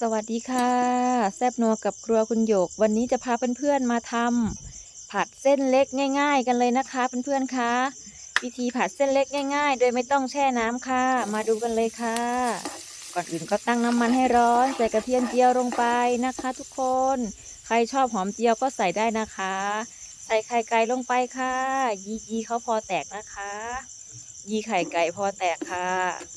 สวัสดีค่ะ แซบนัวกับครัวคุณหยก วันนี้จะพาเพื่อนๆมาทำผัดเส้นเล็กง่าย ๆ กันเลยนะคะเพื่อนๆคะวิธีผัดเส้นเล็กง่าย ๆ โดยไม่ต้องแช่น้ำค่ะ มาดูกันเลยค่ะ ก่อนอื่นก็ตั้งน้ำมันให้ร้อนใส่กระเทียมเจียวลงไปนะคะ ทุกคน ใครชอบหอมเจียวก็ใส่ได้นะคะ ใส่ไข่ไก่ลงไปค่ะ ยียีเขาพอแตกนะคะ ยีไข่ไก่พอแตกค่ะ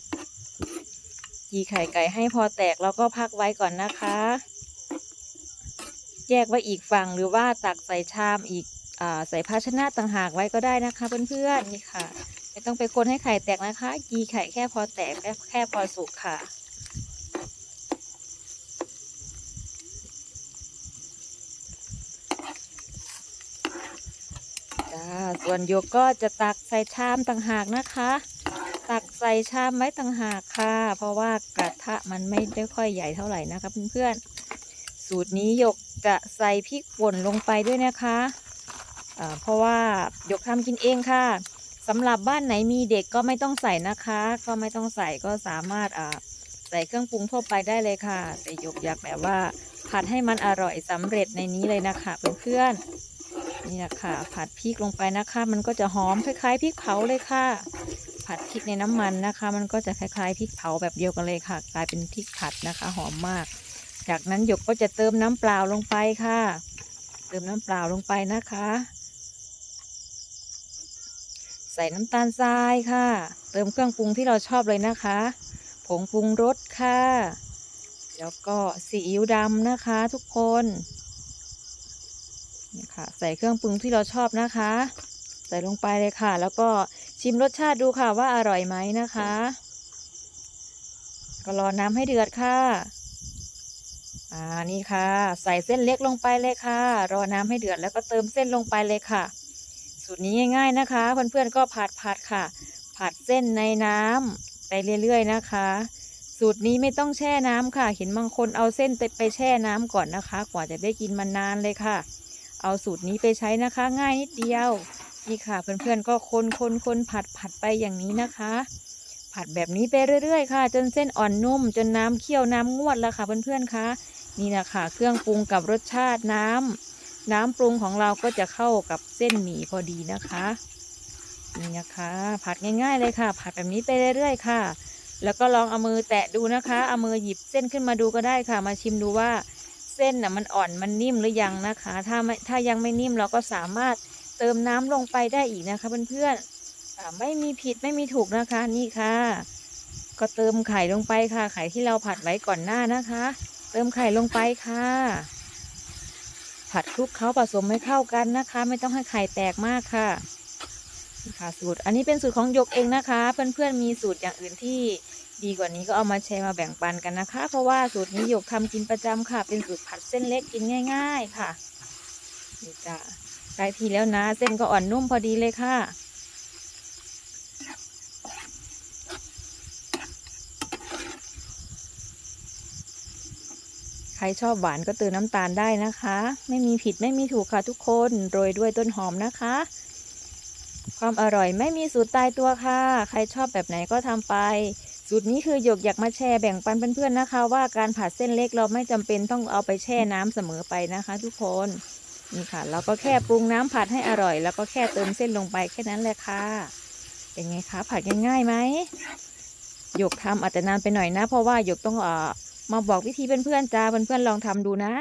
ยีไข่ไก่ให้พอแตกแล้วก็พักไว้ก่อนนะคะ แยกไว้อีกฝั่งหรือว่าตักใส่ชามอีกอใส่ภาชนะต่างหากไว้ก็ได้นะคะเพื่อนๆนี่ค่ะไม่ต้องไปคนให้ไข่แตกนะคะยีไข่แค่พอแตกแค่แค่พอสุกค่ะส่วนโยกก็จะตักใส่ชามต่างหากนะคะ ตักใส่ชามไว้ต่างหากค่ะ เพราะว่ากระทะมันไม่ได้ค่อยใหญ่เท่าไหร่นะคะเพื่อนๆ สูตรนี้หยกจะใส่พริกป่นลงไปด้วยนะคะอ่าเพราะว่าหยกทำกินเองค่ะสำหรับบ้านไหนมีเด็กก็ไม่ต้องใส่นะคะ ก็ไม่ต้องใส่ก็สามารถใส่เครื่องปรุงทั่วไปได้เลยค่ะ แต่หยกอยากแบบว่าผัดให้มันอร่อยสำเร็จในนี้เลยนะคะเพื่อนๆนี่นะคะผัดพริกลงไปนะคะ มันก็จะหอมคล้ายๆพริกเผาเลยค่ะ ผัดพริกในน้ำมันนะคะ มันก็จะคล้ายๆพริกเผาแบบเดียวกันเลยค่ะ กลายเป็นพริกผัดนะคะ หอมมาก จากนั้นหยกก็จะเติมน้ำเปล่าลงไปค่ะ เติมน้ำเปล่าลงไปนะคะ ใส่น้ำตาลทรายค่ะ เติมเครื่องปรุงที่เราชอบเลยนะคะ ผงปรุงรสค่ะ แล้วก็ซีอิ๊วดำนะคะ ทุกคนนี่ค่ะ ใส่เครื่องปรุงที่เราชอบนะคะ ใส่ลงไปเลยค่ะ แล้วก็ ชิมรสชาติดูค่ะว่าอร่อยไหมนะคะ ก็รอน้ำให้เดือดค่ะ อ่านี่ค่ะ ใส่เส้นเล็กลงไปเลยค่ะ รอน้ำให้เดือดแล้วก็เติมเส้นลงไปเลยค่ะ สูตรนี้ง่ายๆนะคะ เพื่อนๆก็ผัดผัดค่ะ ผัดเส้นในน้ำไปเรื่อยๆนะคะ สูตรนี้ไม่ต้องแช่น้ำค่ะ เห็นบางคนเอาเส้นไปแช่น้ำก่อนนะคะ กว่าจะได้กินมันนานเลยค่ะ เอาสูตรนี้ไปใช้นะคะ ง่ายนิดเดียว นี่ค่ะ เพื่อนๆก็คนคนคนผัดผัดไปอย่างนี้นะคะ ผัดแบบนี้ไปเรื่อยๆค่ะ จนเส้นอ่อนนุ่ม จนน้ำเคี่ยวน้ำงวดแล้วค่ะเพื่อนๆคะนี่นะคะเครื่องปรุงกับรสชาติน้ำน้ำปรุงของเราก็จะเข้ากับเส้นหมี่พอดีนะคะนี่นะคะ ผัดง่าย ๆเลยค่ะ ผัดแบบนี้ไปเรื่อยๆค่ะ แล้วก็ลองเอามือแตะดูนะคะ เอามือหยิบเส้นขึ้นมาดูก็ได้ค่ะ มาชิมดูว่าเส้นน่ะมันอ่อนมันนิ่มหรือยังนะคะ ถ้าไม่ถ้ายังไม่นิ่มเราก็สามารถ เติมน้ำลงไปได้อีกนะคะเพื่อนๆอ่าไม่มีผิดไม่มีถูกนะคะนี่ค่ะ ก็เติมไข่ลงไปค่ะ ไข่ที่เราผัดไว้ก่อนหน้านะคะ เติมไข่ลงไปค่ะ ผัดคลุกเคล้าผสมให้เข้ากันนะคะ ไม่ต้องให้ไข่แตกมากค่ะนี่ค่ะสูตร อันนี้เป็นสูตรของหยกเองนะคะ เพื่อนๆมีสูตรอย่างอื่นที่ดีกว่านี้ก็เอามาแชร์มาแบ่งปันกันนะคะ เพราะว่าสูตรนี้หยกทำกินประจำค่ะ เป็นสูตรผัดเส้นเล็กกินง่าย ๆ ค่ะนี่จ้าะได้ทีแล้วนะ เส้นก็อ่อนนุ่มพอดีเลยค่ะ ใครชอบหวานก็เติมน้ำตาลได้นะคะ ไม่มีผิดไม่มีถูกค่ะทุกคนโรยด้วยต้นหอมนะคะ ความอร่อยไม่มีสูตรตายตัวค่ะ ใครชอบแบบไหนก็ทำไปสูตรนี้คือหยกอยากมาแชร์แบ่งปันเพื่อนๆนะคะ ว่าการผัดเส้นเล็กเราไม่จำเป็นต้องเอาไปแช่น้ำเสมอไปนะคะ ทุกคน นี่ค่ะ เราก็แค่ปรุงน้ำผัดให้อร่อย แล้วก็แค่เติมเส้นลงไปแค่นั้นแหละค่ะ เป็นไงคะผัดง่ายๆไหมหยกทำอาจจะนานไปหน่อยนะ เพราะว่าหยกต้องเอ่อมาบอกวิธีเพื่อนๆจ้าเพื่อนๆลองทำดูนะ